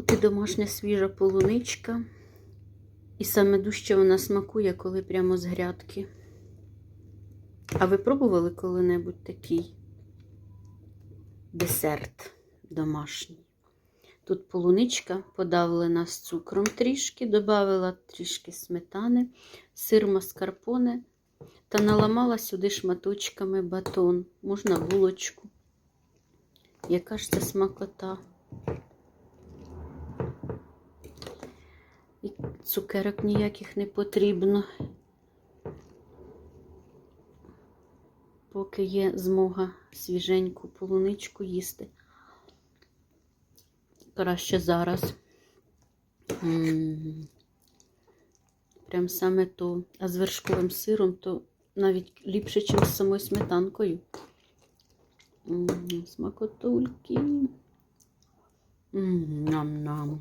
Ути домашня свіжа полуничка. І саме дужче вона смакує, коли прямо з грядки. А ви пробували коли-небудь такий десерт домашній? Тут полуничка подавлена з цукром трішки, додавила трішки сметани, сир маскарпоне та наламала сюди шматочками батон, можна булочку. Яка ж це смакота? І цукерок ніяких не потрібно. Поки є змога свіженьку полуничку їсти. Краще зараз. М. Прям саме то. А з вершковим сиром то навіть ліпше, ніж з самою сметанкою. М, Смакотульки. М, Ням-ням.